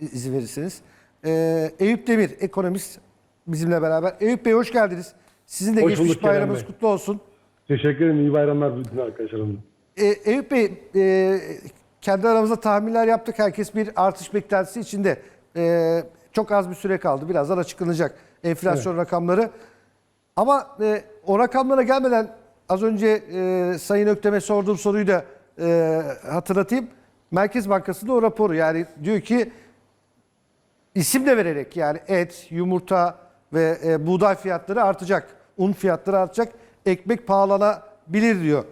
izin verirseniz. Ee, Eyüp Demir, ekonomist bizimle beraber. Eyüp Bey hoş geldiniz. Sizin de Hoş geçmiş bayramınız Bey. kutlu olsun. Teşekkür ederim. İyi bayramlar bütün arkadaşlarım. Ee, Eyüp Bey, e, kendi aramızda tahminler yaptık. Herkes bir artış beklentisi içinde. Ee, çok az bir süre kaldı. Birazdan açıklanacak enflasyon rakamları. Ama e, o rakamlara gelmeden az önce e, Sayın Öktem'e sorduğum soruyu da e, hatırlatayım. Merkez Bankası da o raporu yani diyor ki isim de vererek yani et, yumurta ve e, buğday fiyatları artacak. Un fiyatları artacak. Ekmek pahalanabilir diyor.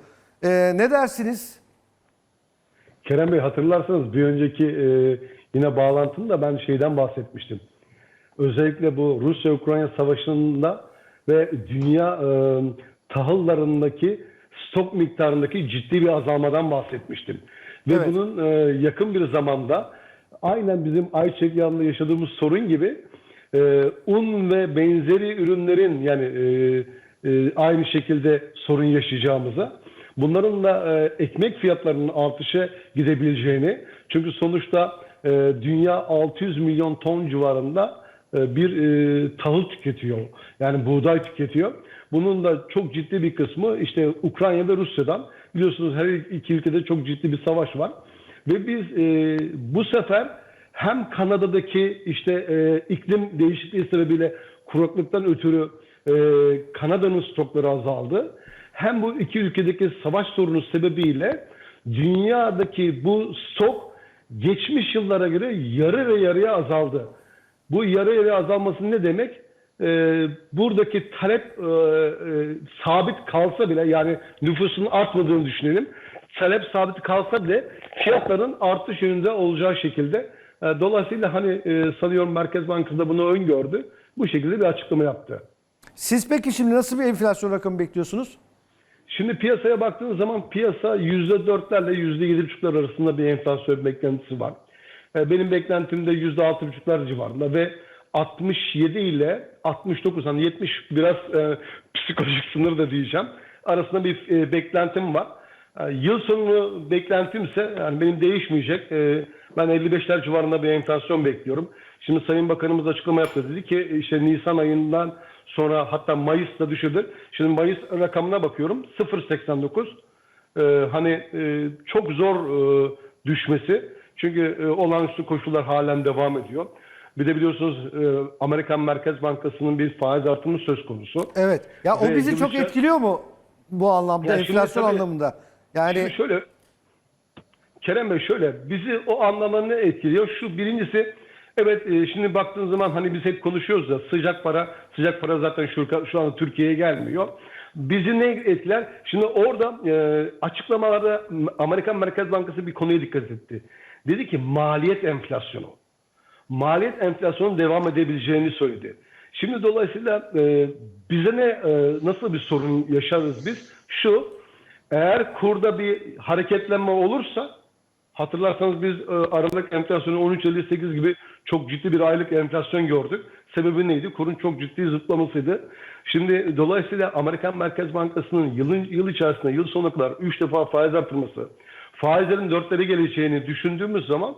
E, ne dersiniz? Kerem Bey hatırlarsanız bir önceki e, yine bağlantımda ben şeyden bahsetmiştim. Özellikle bu Rusya-Ukrayna savaşında ve dünya e, tahıllarındaki stok miktarındaki ciddi bir azalmadan bahsetmiştim. Ve Evet. bunun e, yakın bir zamanda aynen bizim ayçiçek yağında yaşadığımız sorun gibi e, un ve benzeri ürünlerin yani e, e, aynı şekilde sorun yaşayacağımıza bunların da e, ekmek fiyatlarının artışa gidebileceğini çünkü sonuçta e, dünya 600 milyon ton civarında e, bir e, tahıl tüketiyor. Yani buğday tüketiyor. Bunun da çok ciddi bir kısmı işte Ukrayna ve Rusya'dan. Biliyorsunuz her iki ülkede çok ciddi bir savaş var. Ve biz e, bu sefer hem Kanada'daki işte e, iklim değişikliği sebebiyle kuraklıktan ötürü e, Kanada'nın stokları azaldı. Hem bu iki ülkedeki savaş sorunu sebebiyle dünyadaki bu stok geçmiş yıllara göre yarı ve yarıya azaldı. Bu yarı yarıya azalması ne demek? Ee, buradaki talep e, e, sabit kalsa bile yani nüfusun artmadığını düşünelim. Talep sabit kalsa bile fiyatların artış yönünde olacağı şekilde. E, dolayısıyla hani e, sanıyorum Merkez Bankası da bunu öngördü. Bu şekilde bir açıklama yaptı. Siz peki şimdi nasıl bir enflasyon rakamı bekliyorsunuz? Şimdi piyasaya baktığınız zaman piyasa %4'lerle %7,5'lar arasında bir enflasyon beklentisi var. E, Benim beklentim de %6,5'lar civarında ve 67 ile 69 hani 70 biraz e, psikolojik sınır da diyeceğim. Arasında bir e, beklentim var. E, yıl sonu beklentimse yani benim değişmeyecek. E, ben 55'ler civarında bir enflasyon bekliyorum. Şimdi Sayın Bakanımız açıklama yaptı. Dedi ki işte Nisan ayından sonra hatta Mayıs'ta düşürdü. Şimdi Mayıs rakamına bakıyorum 0.89. Ee, hani e, çok zor e, düşmesi. Çünkü e, olağanüstü koşullar halen devam ediyor. Bir de biliyorsunuz e, Amerikan Merkez Bankası'nın bir faiz artımı söz konusu. Evet. Ya o Ve bizi çok yılışa- etkiliyor mu bu anlamda Ya enflasyon tabii- anlamında? Yani Şimdi şöyle Kerem Bey şöyle bizi o anlamda etkiliyor? Şu birincisi evet e, şimdi baktığın zaman hani biz hep konuşuyoruz ya sıcak para sıcak para zaten şu, şu anda Türkiye'ye gelmiyor. Bizi ne etkiler? Şimdi orada e, açıklamalarda Amerikan Merkez Bankası bir konuya dikkat etti. Dedi ki maliyet enflasyonu. Maliyet enflasyonun devam edebileceğini söyledi. Şimdi dolayısıyla e, bize ne e, nasıl bir sorun yaşarız biz? Şu eğer kurda bir hareketlenme olursa hatırlarsanız biz e, Aralık enflasyonu 13.58 gibi çok ciddi bir aylık enflasyon gördük. Sebebi neydi? Kurun çok ciddi zıplamasıydı. Şimdi dolayısıyla Amerikan Merkez Bankası'nın yılın, yıl içerisinde yıl sonuna kadar 3 defa faiz artırması, faizlerin dörtleri geleceğini düşündüğümüz zaman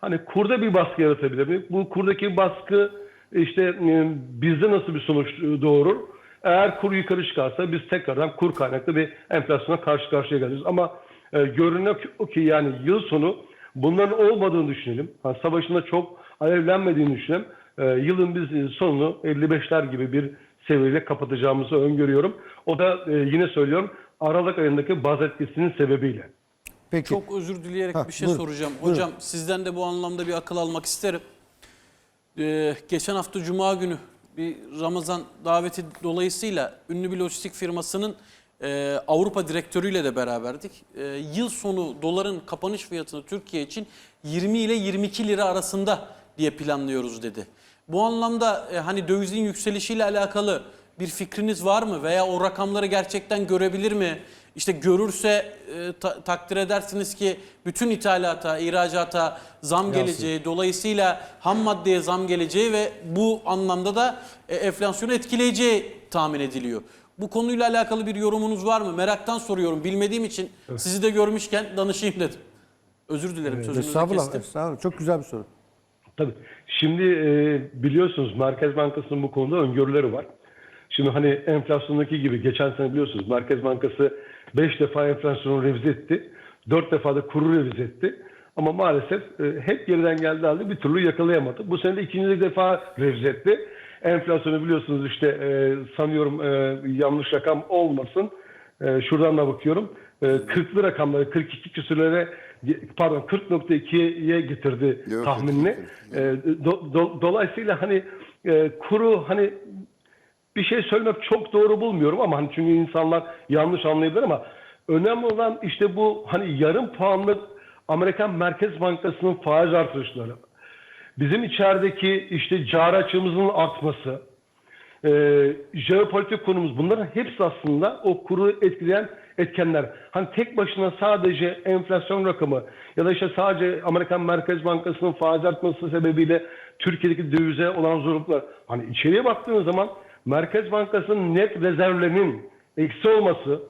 hani kurda bir baskı yaratabilir mi? Bu kurdaki baskı işte e, bizde nasıl bir sonuç e, doğurur? Eğer kur yukarı çıkarsa biz tekrardan kur kaynaklı bir enflasyona karşı karşıya geliriz. Ama e, görünüyor ki- ki yani yıl sonu bunların olmadığını düşünelim. Ha, savaşında çok alevlenmediğini düşünelim. E, yılın biz e, sonunu 55'ler gibi bir seviyeyle kapatacağımızı öngörüyorum. O da e, yine söylüyorum Aralık ayındaki baz etkisinin sebebiyle. peki. Çok özür dileyerek Ha, bir şey buyurun, soracağım. buyurun. Hocam sizden de bu anlamda bir akıl almak isterim. Ee, geçen hafta Cuma günü bir Ramazan daveti dolayısıyla ünlü bir lojistik firmasının e, Avrupa direktörüyle de beraberdik. E, yıl sonu doların kapanış fiyatını Türkiye için 20 ile 22 lira arasında diye planlıyoruz dedi. Bu anlamda e, hani dövizin yükselişiyle alakalı bir fikriniz var mı veya o rakamları gerçekten görebilir mi? İşte görürse e, ta- takdir edersiniz ki bütün ithalata, ihracata zam geleceği, dolayısıyla ham maddeye zam geleceği ve bu anlamda da e, enflasyonu etkileyeceği tahmin ediliyor. Bu konuyla alakalı bir yorumunuz var mı? Meraktan soruyorum. Bilmediğim için sizi de görmüşken danışayım dedim. Özür dilerim sözünüzü Estağfurullah, kestim. estağfurullah. Çok güzel bir soru. Tabii. Şimdi e, biliyorsunuz Merkez Bankası'nın bu konuda öngörüleri var. Şimdi hani enflasyondaki gibi geçen sene biliyorsunuz Merkez Bankası 5 defa enflasyonu revize etti. 4 defa da kuru revize etti. Ama maalesef e, hep geriden geldiği halde bir türlü yakalayamadı. Bu sene de ikinci defa revize etti. Enflasyonu biliyorsunuz işte e, sanıyorum e, yanlış rakam olmasın. E, şuradan da bakıyorum. E, 40'lı rakamları 42 küsürlere pardon 40.2'ye getirdi Yok, tahminini. 42. E, do- do- dolayısıyla hani e, kuru hani bir şey söylemek çok doğru bulmuyorum ama hani çünkü insanlar yanlış anlayabilir ama önemli olan işte bu hani yarım puanlık Amerikan Merkez Bankası'nın faiz artışları. Bizim içerideki işte cari açığımızın artması, e, jeopolitik konumuz bunların hepsi aslında o kuru etkileyen etkenler. Hani tek başına sadece enflasyon rakamı ya da işte sadece Amerikan Merkez Bankası'nın faiz artması sebebiyle Türkiye'deki dövize olan zorluklar. Hani içeriye baktığınız zaman Merkez Bankası'nın net rezervlerinin eksi olması,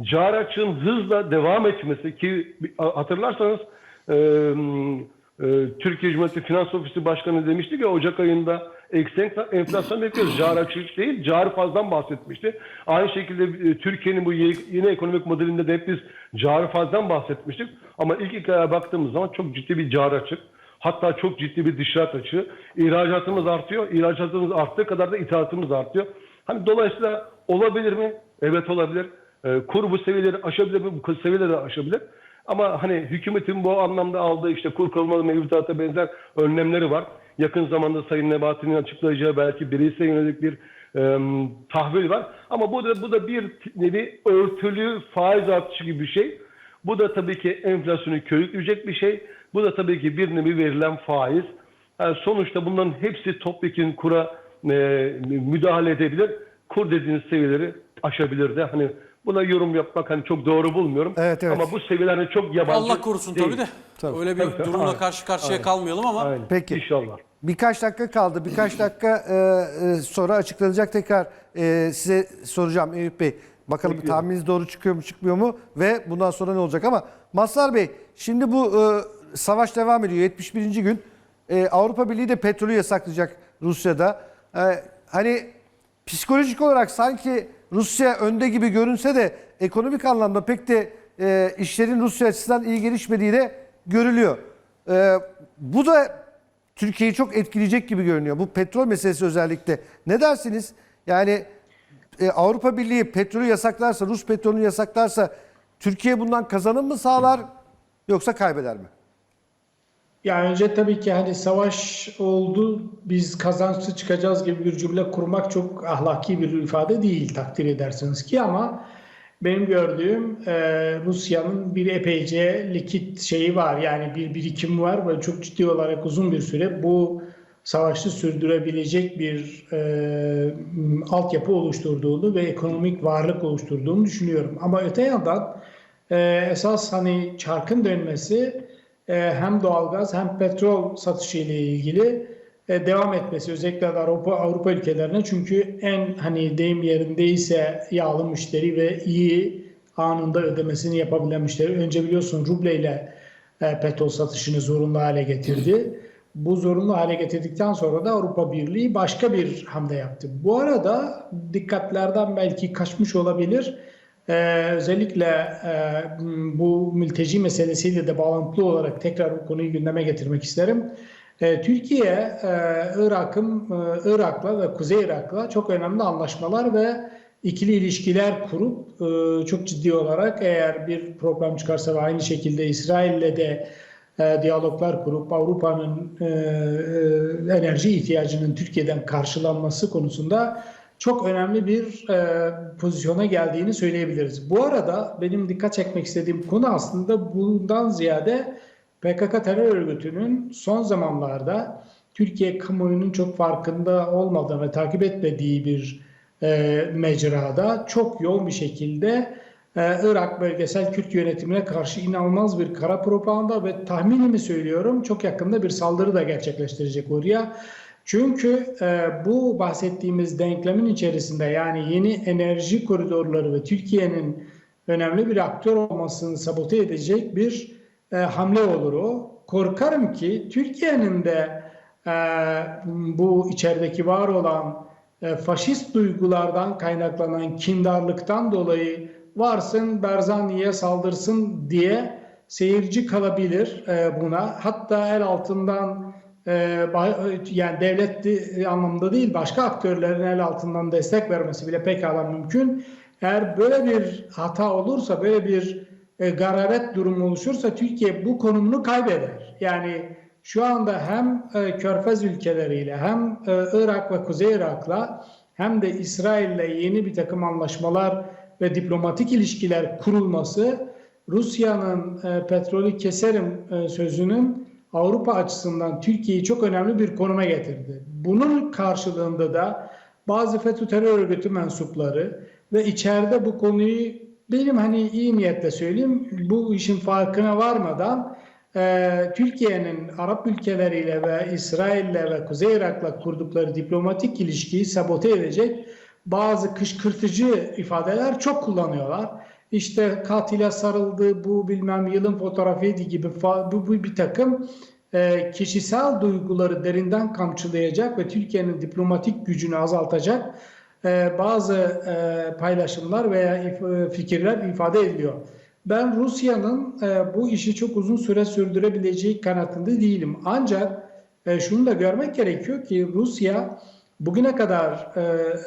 cari açığın hızla devam etmesi ki hatırlarsanız e, e, Türkiye Cumhuriyeti Finans Ofisi Başkanı demişti ki Ocak ayında eksi enfla- enflasyon bekliyoruz. Cari açık değil, cari fazdan bahsetmişti. Aynı şekilde e, Türkiye'nin bu ye- yeni ekonomik modelinde de hep biz cari fazdan bahsetmiştik. Ama ilk iki baktığımız zaman çok ciddi bir cari açık. Hatta çok ciddi bir dışarı açığı. İhracatımız artıyor. İhracatımız arttığı kadar da ithalatımız artıyor. Hani dolayısıyla olabilir mi? Evet olabilir. Ee, kur bu seviyeleri aşabilir mi? Bu seviyeleri aşabilir. Ama hani hükümetin bu anlamda aldığı işte kur korumalı mevduata benzer önlemleri var. Yakın zamanda Sayın Nebati'nin açıklayacağı belki bireysel yönelik bir e, tahvil var. Ama bu da bu da bir nevi örtülü faiz artışı gibi bir şey. Bu da tabii ki enflasyonu körükleyecek bir şey. Bu da tabii ki bir nevi verilen faiz. Yani sonuçta bunların hepsi topyekun kura e, müdahale edebilir. Kur dediğiniz seviyeleri aşabilir de. Hani buna yorum yapmak hani çok doğru bulmuyorum. Evet, evet. Ama bu seviyelerin çok yabancı Allah korusun değil. tabii de. Tabii. Öyle bir Tabii, durumla Aynen. karşı karşıya Aynen. kalmayalım ama Aynen. Peki. İnşallah. Birkaç dakika kaldı. Birkaç dakika e, e, sonra açıklanacak tekrar e, size soracağım Eyüp Bey. Bakalım Bekliyorum. tahmininiz doğru çıkıyor mu çıkmıyor mu ve bundan sonra ne olacak ama Mazhar Bey şimdi bu e, savaş devam ediyor 71. gün. E, Avrupa Birliği de petrolü yasaklayacak Rusya'da. E, hani psikolojik olarak sanki Rusya önde gibi görünse de ekonomik anlamda pek de e, işlerin Rusya açısından iyi gelişmediği de görülüyor. E, bu da Türkiye'yi çok etkileyecek gibi görünüyor. Bu petrol meselesi özellikle. Ne dersiniz? Yani e, Avrupa Birliği petrolü yasaklarsa, Rus petrolünü yasaklarsa Türkiye bundan kazanım mı sağlar yoksa kaybeder mi? Ya önce tabii ki hani savaş oldu, biz kazançlı çıkacağız gibi bir cümle kurmak çok ahlaki bir ifade değil takdir edersiniz ki ama benim gördüğüm e, Rusya'nın bir epeyce likit şeyi var yani bir birikim var ve çok ciddi olarak uzun bir süre bu savaşı sürdürebilecek bir e, altyapı oluşturduğunu ve ekonomik varlık oluşturduğunu düşünüyorum. Ama öte yandan e, esas hani çarkın dönmesi hem doğalgaz hem petrol satışı ile ilgili e, devam etmesi özellikle Avrupa Avrupa ülkelerine çünkü en hani deyim yerindeyse yağlı müşteri ve iyi anında ödemesini yapabilen müşteri. Önce biliyorsun rubleyle e, petrol satışını zorunlu hale getirdi. Bu zorunlu hale getirdikten sonra da Avrupa Birliği başka bir hamle yaptı. Bu arada dikkatlerden belki kaçmış olabilir. Ee, özellikle e, bu mülteci meselesiyle de bağlantılı olarak tekrar bu konuyu gündeme getirmek isterim. Ee, Türkiye, e, Irak'ın, e, Irak'la ve Kuzey Irak'la çok önemli anlaşmalar ve ikili ilişkiler kurup e, çok ciddi olarak eğer bir problem çıkarsa ve aynı şekilde İsrail'le de e, diyaloglar kurup Avrupa'nın e, e, enerji ihtiyacının Türkiye'den karşılanması konusunda çok önemli bir e, pozisyona geldiğini söyleyebiliriz. Bu arada benim dikkat çekmek istediğim konu aslında bundan ziyade PKK terör örgütünün son zamanlarda Türkiye kamuoyunun çok farkında olmadığı ve takip etmediği bir e, mecrada çok yoğun bir şekilde e, Irak bölgesel Kürt yönetimine karşı inanılmaz bir kara propaganda ve tahminimi söylüyorum çok yakında bir saldırı da gerçekleştirecek oraya. Çünkü e, bu bahsettiğimiz denklemin içerisinde yani yeni enerji koridorları ve Türkiye'nin önemli bir aktör olmasını sabote edecek bir e, hamle olur o. Korkarım ki Türkiye'nin de e, bu içerideki var olan e, faşist duygulardan kaynaklanan kindarlıktan dolayı varsın Berzani'ye saldırsın diye seyirci kalabilir e, buna. Hatta el altından yani devlet de- anlamda değil başka aktörlerin el altından destek vermesi bile pekala mümkün. Eğer böyle bir hata olursa, böyle bir e, garabet durumu oluşursa Türkiye bu konumunu kaybeder. Yani şu anda hem e, Körfez ülkeleriyle hem e, Irak ve Kuzey Irak'la hem de İsrail'le yeni bir takım anlaşmalar ve diplomatik ilişkiler kurulması Rusya'nın e, petrolü keserim e, sözünün Avrupa açısından Türkiye'yi çok önemli bir konuma getirdi. Bunun karşılığında da bazı FETÖ terör örgütü mensupları ve içeride bu konuyu benim hani iyi niyetle söyleyeyim bu işin farkına varmadan e, Türkiye'nin Arap ülkeleriyle ve İsrail'le ve Kuzey Irak'la kurdukları diplomatik ilişkiyi sabote edecek bazı kışkırtıcı ifadeler çok kullanıyorlar. İşte katile sarıldı, bu bilmem yılın fotoğrafıydı gibi bu, bu bir takım e, kişisel duyguları derinden kamçılayacak ve Türkiye'nin diplomatik gücünü azaltacak e, bazı e, paylaşımlar veya if- e, fikirler ifade ediliyor. Ben Rusya'nın e, bu işi çok uzun süre sürdürebileceği kanaatinde değilim. Ancak e, şunu da görmek gerekiyor ki Rusya bugüne kadar e,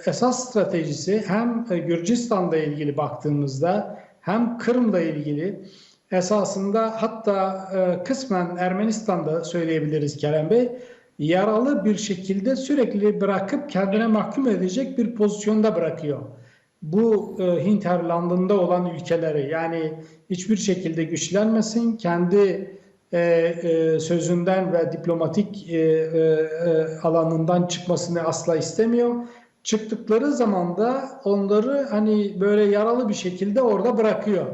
esas stratejisi hem e, Gürcistan'la ilgili baktığımızda hem Kırım'la ilgili esasında hatta e, kısmen Ermenistan'da söyleyebiliriz Kerem Bey yaralı bir şekilde sürekli bırakıp kendine mahkum edecek bir pozisyonda bırakıyor. Bu e, hinterlandında olan ülkeleri yani hiçbir şekilde güçlenmesin, kendi e, e, sözünden ve diplomatik e, e, e, alanından çıkmasını asla istemiyor. Çıktıkları zaman da onları hani böyle yaralı bir şekilde orada bırakıyor.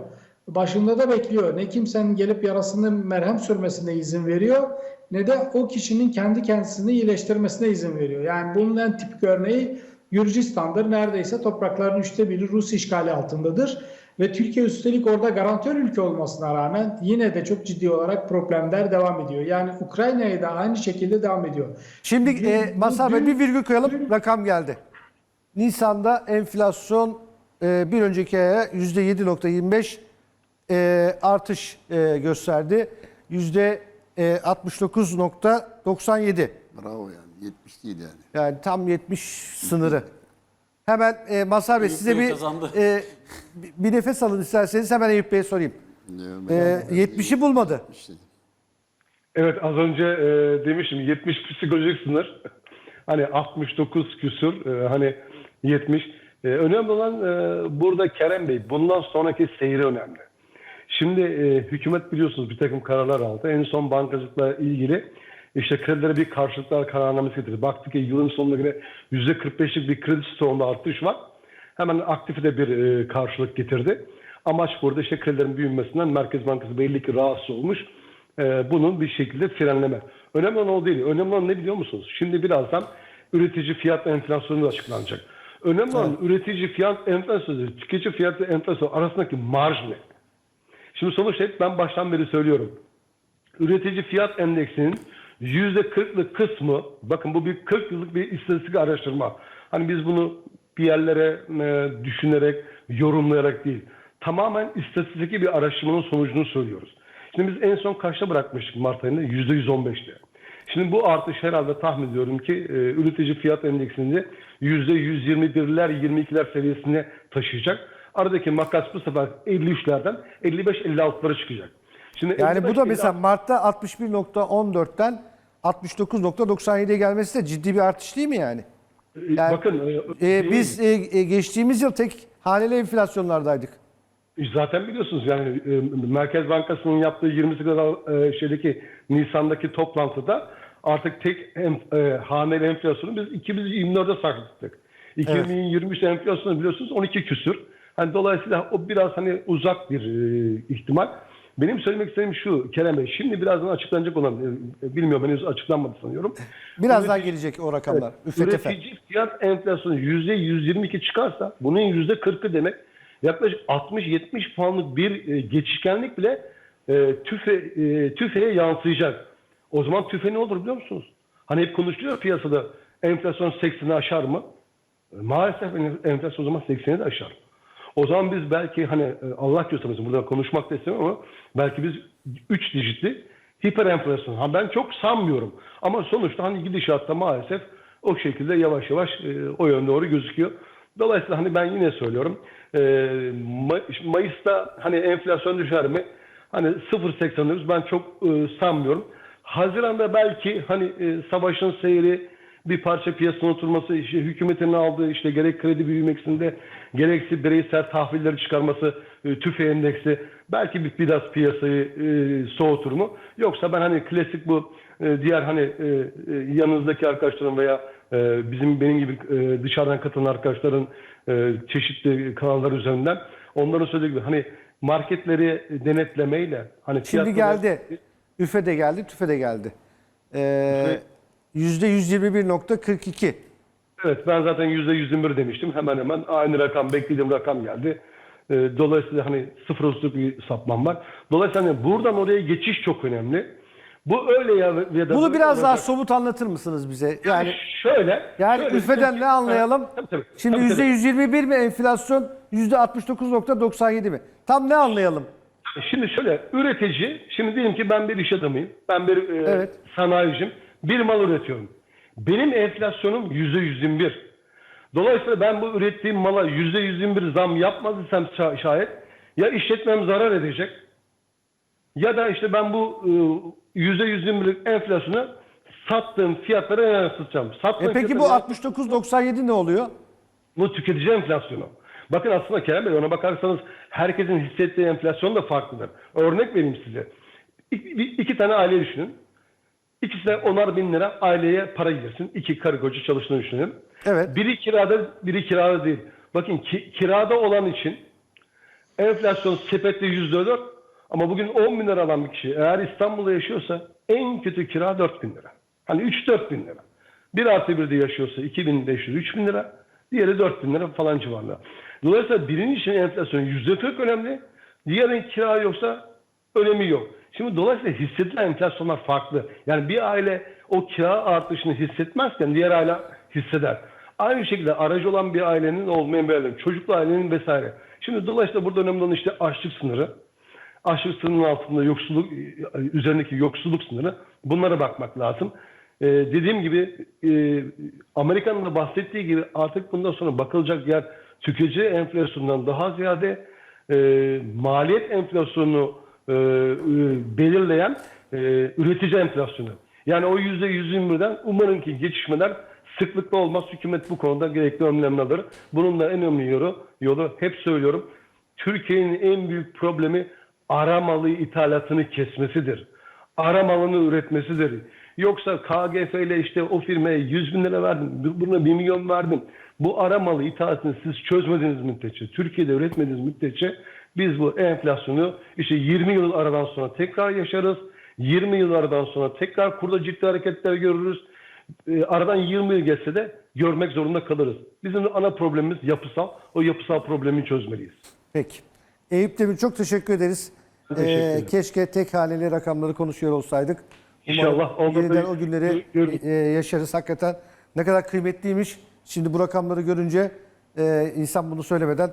Başında da bekliyor. Ne kimsenin gelip yarasını merhem sürmesine izin veriyor ne de o kişinin kendi kendisini iyileştirmesine izin veriyor. Yani bunun en tipik örneği Gürcistan'dır. Neredeyse toprakların üçte biri Rus işgali altındadır. Ve Türkiye üstelik orada garantör ülke olmasına rağmen yine de çok ciddi olarak problemler devam ediyor. Yani Ukrayna'ya da aynı şekilde devam ediyor. Şimdi e, Mazhar Bey dün- bir virgül koyalım. Rakam geldi. Nisan'da enflasyon e, bir önceki aya %7.25 e, artış e, gösterdi. %69.97. Bravo yani. 70 değil yani. Yani tam 70 sınırı. Hemen e, Mazhar Bey Eyüp size Bey bir, kazandı. e, bir- nefes alın isterseniz hemen Eyüp Bey'e sorayım. E, ben. 70'i bulmadı. Evet az önce e, demiştim 70 psikolojik sınır. Hani 69 küsür e, hani 70. E, önemli olan e, burada Kerem Bey bundan sonraki seyri önemli. Şimdi e, hükümet biliyorsunuz bir takım kararlar aldı. En son bankacılıkla ilgili işte kredilere bir karşılıklar kararnamesi getirdi. Baktık ki yılın sonuna göre %45'lik bir kredi stoğunda artış var. Hemen aktife de bir e, karşılık getirdi. Amaç burada işte kredilerin büyümesinden Merkez Bankası belli ki rahatsız olmuş. E, bunun bir şekilde frenleme. Önemli olan o değil. Önemli olan ne biliyor musunuz? Şimdi birazdan üretici fiyat enflasyonu da açıklanacak. Önemli olan üretici fiyat enflasyonu, tüketici fiyat enflasyonu arasındaki marj ne? Şimdi sonuçta hep ben baştan beri söylüyorum. Üretici fiyat endeksinin %40'lık kısmı, bakın bu bir 40 yıllık bir istatistik araştırma. Hani biz bunu bir yerlere e, düşünerek, yorumlayarak değil. Tamamen istatistiki bir araştırmanın sonucunu söylüyoruz. Şimdi biz en son kaçta bırakmıştık Mart ayında? %115'te. Şimdi bu artış herhalde tahmin ediyorum ki e, üretici fiyat endeksini %121'ler 22'ler seviyesine taşıyacak. Aradaki makas bu sefer 53'lerden 55-56'lara çıkacak. Şimdi Yani bu 55, da mesela Mart'ta 61.14'ten 69.97'ye gelmesi de ciddi bir artış değil mi yani? yani- bakın e, E, biz e, e, geçtiğimiz yıl tek haneli enflasyonlardaydık. Zaten biliyorsunuz yani e, Merkez Bankası'nın yaptığı 28 Aralık, e, şeydeki Nisan'daki toplantıda artık tek em, e, haneli enflasyonu biz 2024'e saklattık. 2023 enflasyonu biliyorsunuz 12 küsür. Hani dolayısıyla o biraz hani uzak bir e, ihtimal. Benim söylemek istediğim şu Kerem Bey. Şimdi birazdan açıklanacak olan, e, bilmiyorum henüz açıklanmadı sanıyorum. Birazdan gelecek o rakamlar. Tefe. Üretici fiyat enflasyonu %122 çıkarsa bunun %40'ı demek yaklaşık 60-70 puanlık bir e, geçişkenlik bile e, tüfe, e, tüfeğe yansıyacak. O zaman tüfe ne olur biliyor musunuz? Hani hep konuşuluyor piyasada enflasyon 80'i aşar mı? E, Maalesef enflasyon o zaman 80'i de aşar. O zaman biz belki hani e, Allah göstermesin burada konuşmak da istemem ama belki biz 3 dijitli hiper enflasyon. Ha ben çok sanmıyorum. Ama sonuçta hani gidişatta maalesef o şekilde yavaş yavaş e, o yönde doğru gözüküyor. Dolayısıyla hani ben yine söylüyorum. e, Ma- Mayıs'ta hani enflasyon düşer mi? Hani 0.80 ben çok e, sanmıyorum. Haziran'da belki hani e, savaşın seyri bir parça piyasanın oturması, işte hükümetin aldığı işte gerek kredi büyümesinde gerekse bireysel tahvilleri çıkarması, e, tüfe endeksi belki bir biraz piyasayı e, soğutur mu? Yoksa ben hani klasik bu e, diğer hani e, e, yanınızdaki arkadaşların veya e, bizim benim gibi e, dışarıdan katılan arkadaşların e, çeşitli kanallar üzerinden onların söylediği gibi hani marketleri denetlemeyle hani Şimdi geldi. Üfe de geldi, tüfe de geldi. Ee, %121.42. Evet ben zaten %121 demiştim. Hemen hemen aynı rakam beklediğim rakam geldi. Ee, Dolayısıyla hani sıfır usluk bir sapmam var. Dolayısıyla hani buradan oraya geçiş çok önemli. Bu öyle ya, ya da Bunu biraz daha somut anlatır mısınız bize? Yani şöyle. yani şöyle, üfeden ne anlayalım? Tabii, tabii. Şimdi tabii. %121 mi enflasyon, %69.97 mi? Tam ne anlayalım? Şimdi şöyle üretici, şimdi diyelim ki ben bir iş adamıyım. Ben bir e, Evet. sanayicim. Bir mal üretiyorum. Benim enflasyonum %121. Dolayısıyla ben bu ürettiğim mala %121 zam yapmadıysam şa- şayet ya işletmem zarar edecek ya da işte ben bu e, %121'lik enflasyonu sattığım fiyatlara yansıtacağım. Sattığım E peki bu fiyatlara 69.97 ne oluyor? bu tüketici enflasyonu. Bakın aslında Kerem Bey ona bakarsanız herkesin hissettiği enflasyon da farklıdır. Örnek vereyim size. İki, iki tane aile düşünün. İkisi de onar bin lira aileye para girsin. İki karı koca çalıştığını düşünelim. Evet. Biri kirada, biri kirada değil. Bakın ki, kirada olan için enflasyon sepette yüzde dört ama bugün 10 bin lira alan bir kişi eğer İstanbul'da yaşıyorsa en kötü kira 4 bin lira. Hani 3-4 bin lira. Bir artı bir de yaşıyorsa 2500-3000 bin lira. Diğeri 4 bin lira falan civarında. Dolayısıyla birinin için enflasyon yüzde 40 önemli. Diğerinin kira yoksa önemi yok. Şimdi dolayısıyla hissedilen enflasyonlar farklı. Yani bir aile o kira artışını hissetmezken diğer aile hisseder. Aynı şekilde aracı olan bir ailenin olmayan bir ailenin, çocuklu ailenin vesaire. Şimdi dolayısıyla burada önemli olan işte açlık sınırı, açlık sınırının altında yoksulluk üzerindeki yoksulluk sınırı bunlara bakmak lazım. Ee, dediğim gibi e, Amerika'nın da bahsettiği gibi artık bundan sonra bakılacak yer tüketici enflasyonundan daha ziyade e, maliyet enflasyonunu e, e, belirleyen e, üretici enflasyonu. Yani o yüzde 121'den umarım ki geçişmeler sıklıkla olmaz. Hükümet bu konuda gerekli önlemler alır. Bunun da en önemli yolu, yolu hep söylüyorum. Türkiye'nin en büyük problemi ara malı ithalatını kesmesidir. Ara malını üretmesidir. Yoksa KGF ile işte o firmaya 100 bin lira verdim, buna 1 milyon verdim. Bu ara malı ithalatını siz çözmediğiniz müddetçe, Türkiye'de üretmediğiniz müddetçe biz bu enflasyonu işte 20 yıl aradan sonra tekrar yaşarız. 20 yıl aradan sonra tekrar kurda ciddi hareketler görürüz. E, aradan 20 yıl geçse de görmek zorunda kalırız. Bizim ana problemimiz yapısal. O yapısal problemi çözmeliyiz. Peki. Eyüp Demir çok teşekkür ederiz. Teşekkür Ee, keşke tek haneli rakamları konuşuyor olsaydık. Umarım İnşallah. Oldu yeniden o günleri Gör- e, yaşarız. Hakikaten ne kadar kıymetliymiş. Şimdi bu rakamları görünce e, insan bunu söylemeden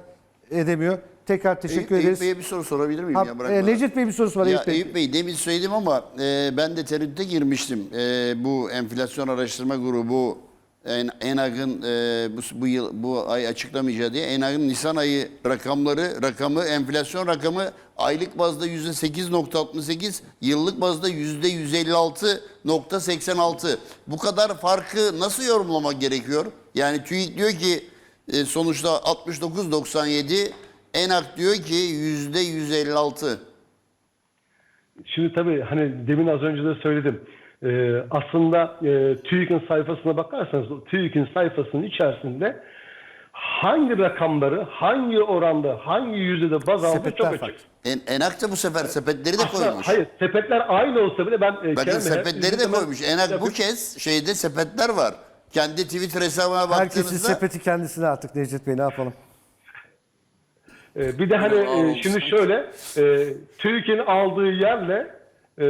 edemiyor. Tekrar teşekkür Eyüp, ederiz. Eyüp Bey'e bir soru sorabilir miyim? Ha, ya, e, bırakmadan? Necip Bey bir sorusu var. Ya Eyüp Bey. Eyüp Bey demin söyledim ama e, ben de tereddüte girmiştim. E, bu enflasyon araştırma grubu en, ENAG'ın e, bu, bu yıl bu ay açıklamayacağı diye ENAG'ın Nisan ayı rakamları rakamı enflasyon rakamı aylık bazda yüzde 8.68 yıllık bazda yüzde 156.86 bu kadar farkı nasıl yorumlamak gerekiyor? Yani TÜİK diyor ki e, sonuçta 69.97 ENAG diyor ki yüzde 156. Şimdi tabii hani demin az önce de söyledim. Ee, aslında e, TÜİK'in sayfasına bakarsanız TÜİK'in sayfasının içerisinde hangi rakamları, hangi oranda, hangi yüzdede baz aldığı çok Sepetler açık. En, Enak da bu sefer sepetleri de Aslında koymuş. hayır, sepetler aynı olsa bile ben... e, Bakın sepetleri de koymuş. Enak bu Ya, kez şeyde sepetler var. Kendi Twitter hesabına Herkesin baktığınızda sepeti kendisine artık Necdet Bey ne yapalım? E, bir de hani e, şimdi şöyle, e, TÜİK'in aldığı yerle e,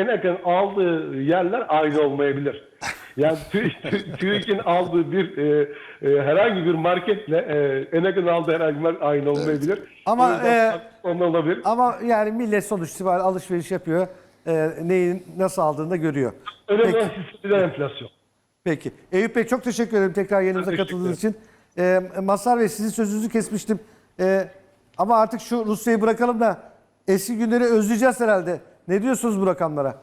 ENAK'ın aldığı yerler aynı olmayabilir. Yani Tü- Tü- TÜİK'in aldığı bir e, e, herhangi bir marketle e, ENAG'ın aldığı herhangi bir aynı olmayabilir. Ama, e, ondan olabilir. Ama yani millet sonuç itibariyle alışveriş yapıyor. E, neyin nasıl aldığını da görüyor. Önemli olan hissedilen enflasyon. Peki. Eyüp Bey çok teşekkür ederim tekrar teşekkür katıldığınız için. Ee, Mazhar Bey sizin sözünüzü kesmiştim. Ee, ama artık şu Rusya'yı bırakalım da eski günleri özleyeceğiz herhalde. Ne diyorsunuz bu rakamlara?